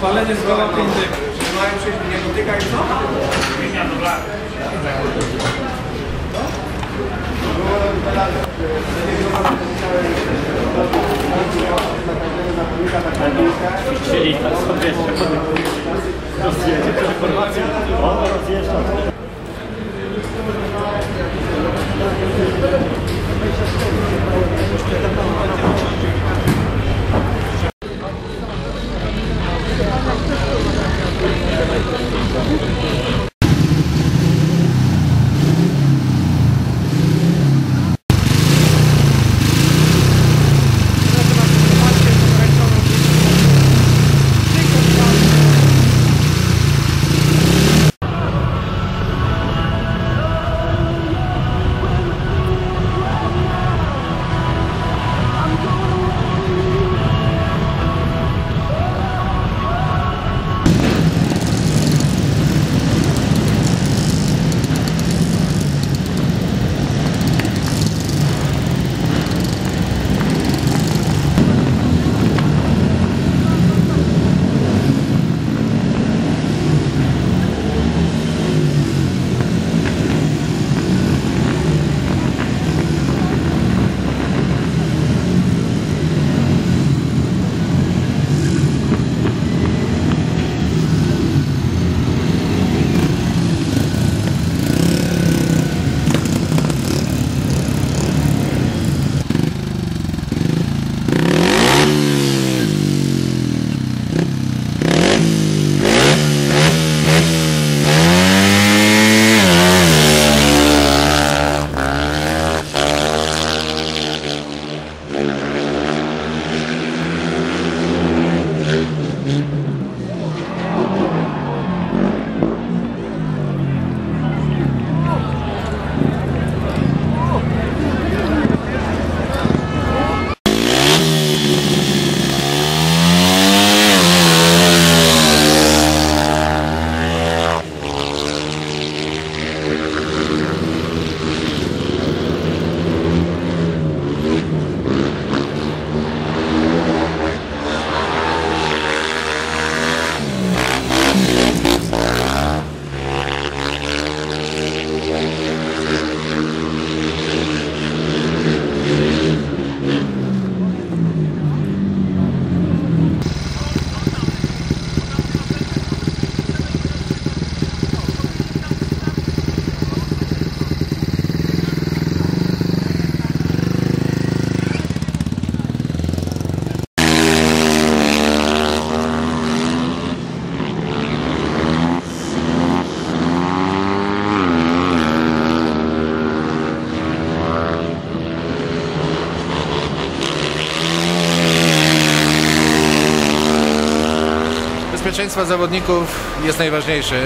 Palenie zgoła 5 dyk. Mają 6 dni, nie dotykają co? Zmienia do blary. Czyli to są dwie Bezpieczeństwo zawodników jest najważniejsze.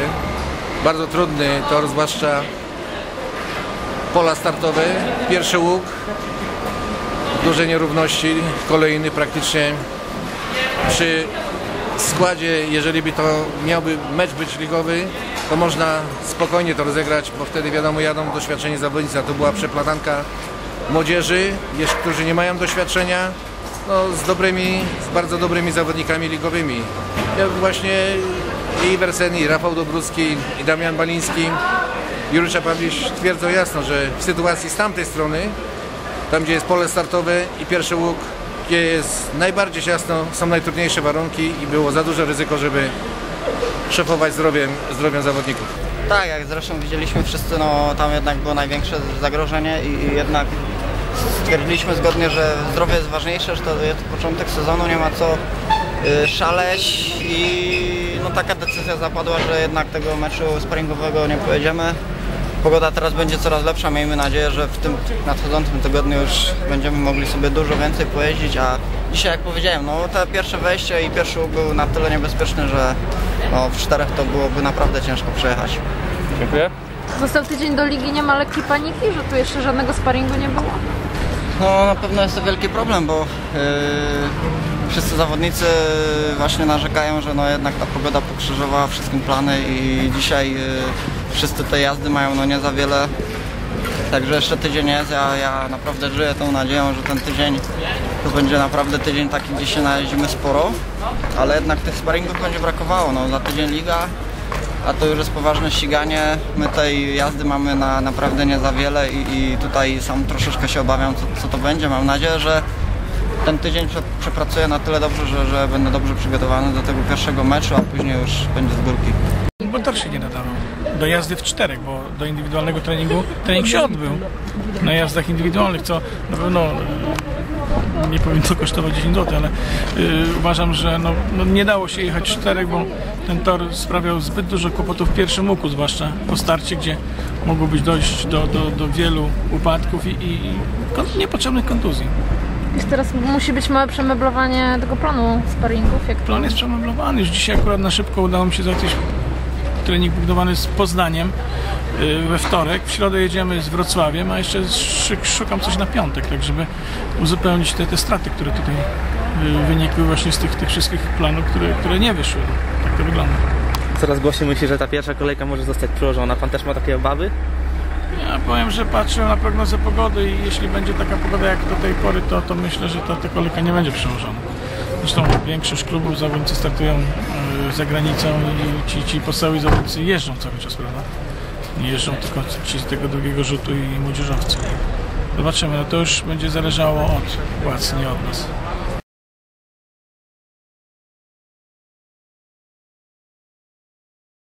Bardzo trudny tor, zwłaszcza pola startowe, pierwszy łuk, duże nierówności, kolejny praktycznie przy składzie, jeżeli by to miałby mecz być ligowy, to można spokojnie to rozegrać, bo wtedy wiadomo jadą doświadczeni zawodnicy, a to była przeplatanka młodzieży, którzy nie mają doświadczenia, no, z dobrymi, z bardzo dobrymi zawodnikami ligowymi. Ja właśnie i Wersen, i Rafał Dobrucki, i Damian Baliński, Jurycza Pawlisz twierdzą jasno, że w sytuacji z tamtej strony, tam gdzie jest pole startowe i pierwszy łuk, gdzie jest najbardziej ciasno, są najtrudniejsze warunki i było za duże ryzyko, żeby szefować zdrowiem, zdrowiem zawodników. Tak, jak zresztą widzieliśmy wszyscy, no tam jednak było największe zagrożenie i jednak stwierdziliśmy zgodnie, że zdrowie jest ważniejsze, że to jest początek sezonu, nie ma co y, szaleć i no taka decyzja zapadła, że jednak tego meczu sparingowego nie pojedziemy. Pogoda teraz będzie coraz lepsza, miejmy nadzieję, że w tym nadchodzącym tygodniu już będziemy mogli sobie dużo więcej pojeździć, a dzisiaj jak powiedziałem, no te pierwsze wejście i pierwszy łuk był na tyle niebezpieczny, że no, w czterech to byłoby naprawdę ciężko przejechać. Dziękuję. Został tydzień do ligi, nie ma lekkiej paniki, że tu jeszcze żadnego sparingu nie było? No na pewno jest to wielki problem, bo yy, wszyscy zawodnicy właśnie narzekają, że no jednak ta pogoda pokrzyżowała wszystkim plany i dzisiaj yy, wszyscy te jazdy mają no nie za wiele. Także jeszcze tydzień jest, ja, ja naprawdę żyję tą nadzieją, że ten tydzień to będzie naprawdę tydzień taki, gdzie się najeździmy sporo, ale jednak tych sparingów będzie brakowało, no za tydzień liga, a to już jest poważne ściganie, my tej jazdy mamy na naprawdę nie za wiele i, i tutaj sam troszeczkę się obawiam co, co to będzie, mam nadzieję, że ten tydzień prze, przepracuję na tyle dobrze, że, że będę dobrze przygotowany do tego pierwszego meczu, a później już będzie z górki. Tor się nie nadawał. Do jazdy w czterech, bo do indywidualnego treningu trening się odbył. Na jazdach indywidualnych, co na pewno nie powinno to kosztować 10 zł, ale y, uważam, że no, no nie dało się jechać czterech, bo ten tor sprawiał zbyt dużo kłopotów w pierwszym łuku, zwłaszcza po starcie, gdzie mogło być dojść do, do, do wielu upadków i, i, i niepotrzebnych kontuzji. Już teraz musi być małe przemeblowanie tego planu sparingów. Jak? Plan jest przemeblowany. Już dzisiaj akurat na szybko udało mi się załatwić trening budowany z Poznaniem we wtorek. W środę jedziemy z Wrocławiem, a jeszcze szukam coś na piątek, tak żeby uzupełnić te, te straty, które tutaj y, wynikły właśnie z tych, tych wszystkich planów, które, które nie wyszły. Tak to wygląda. Coraz głośniej myśli, że ta pierwsza kolejka może zostać przełożona. Pan też ma takie obawy? Ja powiem, że patrzę na prognozę pogody i jeśli będzie taka pogoda jak do tej pory, to, to myślę, że ta, ta kolejka nie będzie przełożona. Zresztą większość klubów zawodnicy startują y, za granicą i ci, ci podstawowi zawodnicy jeżdżą cały czas, prawda? Nie jeżdżą tylko ci z tego drugiego rzutu i młodzieżowcy. Zobaczymy, no to już będzie zależało od władz, nie od nas.